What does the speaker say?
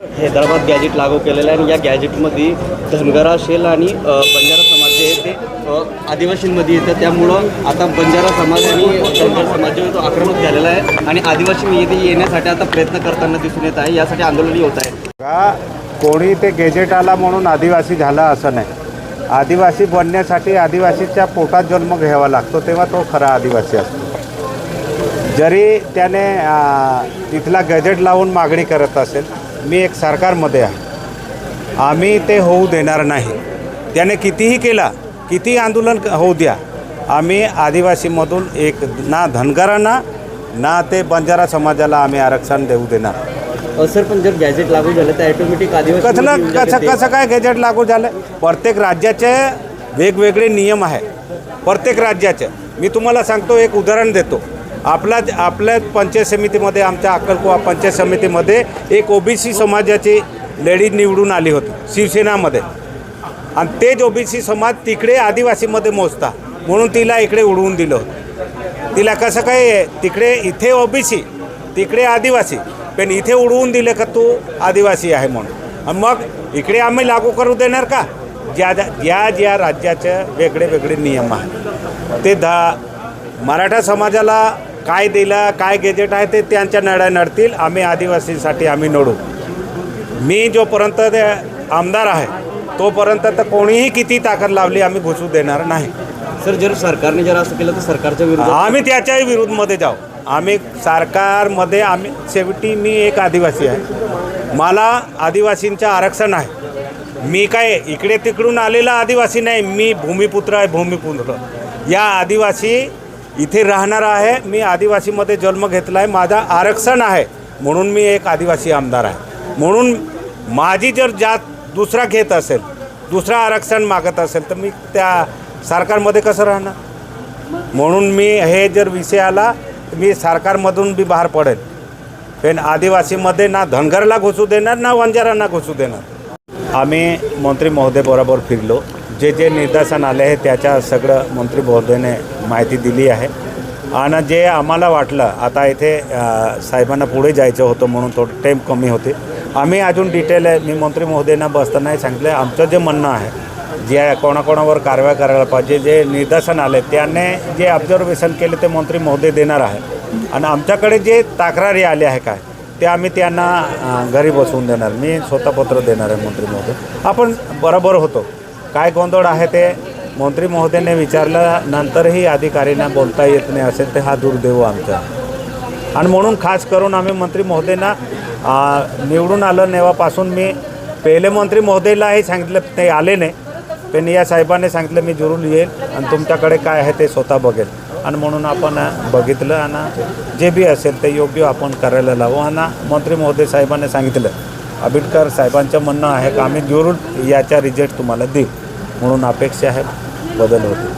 Hyderabad gadget लागू केलेलं आहे आणि या गॅजेटमध्ये धनगरा असेल आणि बंजारा समाज जे आहे ते आदिवासींमध्ये येतं. त्यामुळं आता बंजारा समाज आणि धनगर समाज जो तो आक्रमक झालेला आहे आणि आदिवासी येथे येण्यासाठी आता प्रयत्न करताना दिसून येत आहे. यासाठी आंदोलनही होत आहे. का कोणी ते गॅजेट आला म्हणून आदिवासी झाला असं नाही. आदिवासी बनण्यासाठी आदिवासीच्या पोटात जन्म घ्यावा लागतो तेव्हा तो खरा आदिवासी असतो. जरी त्याने तिथला गॅजेट लावून मागणी करत असेल मी एक सरकारमध्ये आहे. आम्ही ते होऊ देणार नाही. त्याने कितीही केला किती आंदोलन होऊ द्या आम्ही आदिवासीमधून एक ना धनगरांना ना ते बंजारा समाजाला आम्ही आरक्षण देऊ देणार. सर पण जर गॅजेट लागू झालं तर ऑटोमॅटिक आदिवासी कसलं कसं कसं काय गॅजेट लागू झालं? प्रत्येक राज्याचे वेगवेगळे नियम आहे प्रत्येक राज्याचे. मी तुम्हाला सांगतो एक उदाहरण देतो. आपला आपल्या पंचायत समितीमध्ये आमच्या अक्कलकुवा पंचायत समितीमध्ये एक ओबीसी समाजाची लेडी निवडून आली होती शिवसेनामध्ये. आणि तेच ओबीसी समाज तिकडे आदिवासीमध्ये मोजता. म्हणून तिला इकडे उडवून दिलं होतं. तिला कसं काय तिकडे इथे ओबीसी तिकडे आदिवासी पण इथे उडवून दिले का तू आदिवासी आहे म्हणून. आणि मग इकडे आम्ही लागू करू देणार का? ज्या ज्या ज्या राज्याचे वेगळे वेगळे नियम आहेत. ते दा मराठा समाजाला काय दिलं काय गेजेट आहे ते त्यांच्या नड्या नडतील. आम्ही आदिवासीसाठी आम्ही नडू. मी जोपर्यंत ते आमदार आहे तोपर्यंत तर कोणीही किती ताकद लावली आम्ही घुसू देणार नाही. सर जर सरकारने जर असं केलं तर सरकारच्या विरोधात आम्ही त्याच्याही विरुद्धमध्ये जाऊ. आम्ही सरकारमध्ये आम्ही शेवटी मी एक आदिवासी आहे. मला आदिवासींचं आरक्षण आहे. मी काय इकडे तिकडून आलेला आदिवासी नाही. मी भूमिपुत्र आहे भूमिपुत्र. या आदिवासी इथे राहणार आहे. मी आदिवासीमध्ये जन्म घेतला आहे माझा आरक्षण आहे. म्हणून मी एक आदिवासी आमदार आहे. म्हणून माझी जर जात दुसरा घेत असेल दुसरा आरक्षण मागत असेल तर मी त्या सरकारमध्ये कसं राहणार? म्हणून मी हे जर विषय आला मी सरकारमधून बी बाहेर पडेल पण आदिवासीमध्ये ना धनगरला घुसू देणार ना वंजारांना घुसू देणार. आम्ही मंत्री महोदय बरोबर फिरलो. जे जे निदर्शन आले आहे त्याच्या सगळं मंत्री महोदयाने माहिती दिली आहे. आणि जे आम्हाला वाटलं आता इथे साहेबांना पुढे जायचं होतं म्हणून थोडं टाईम कमी होते. आम्ही अजून डिटेल आहे. मी मंत्री महोदयांना बसतानाही सांगितलं आमचं जे म्हणणं आहे जे कोणाकोणावर कारवाई करायला पाहिजे जे निदर्शन आले त्याने जे ऑब्झर्वेशन केले ते मंत्री महोदय देणार आहे. आणि आमच्याकडे जे तक्रारी आले आहे काय ते आम्ही त्यांना घरी बसवून देणार. मी स्वतः पत्र देणार आहे मंत्री महोदय. आपण बरोबर होतो. काय गोंधळ आहे ते मंत्री महोदयाने विचारलं नंतरही अधिकाऱ्यांना बोलता येत नाही असेल तर हा दुर्दैव आमचा. आणि म्हणून खास करून आम्ही मंत्री महोदयांना निवडून आलं नेवापासून मी पहिले मंत्री महोदयलाही सांगितलं ते आले नाही. पण या साहेबांनी सांगितलं मी जरूर येईल आणि तुमच्याकडे काय आहे ते स्वतः बघेल. आणि म्हणून आपण बघितलं आणि जे बी असेल ते योग्य आपण करायला लावू. आणि मंत्री महोदय साहेबांनी सांगितलं आंबेडकर साहेबांचं म्हणणं आहे का आम्ही जरूर याचा रिझल्ट तुम्हाला देऊ. म्हणून अपेक्षा आहे बदल होते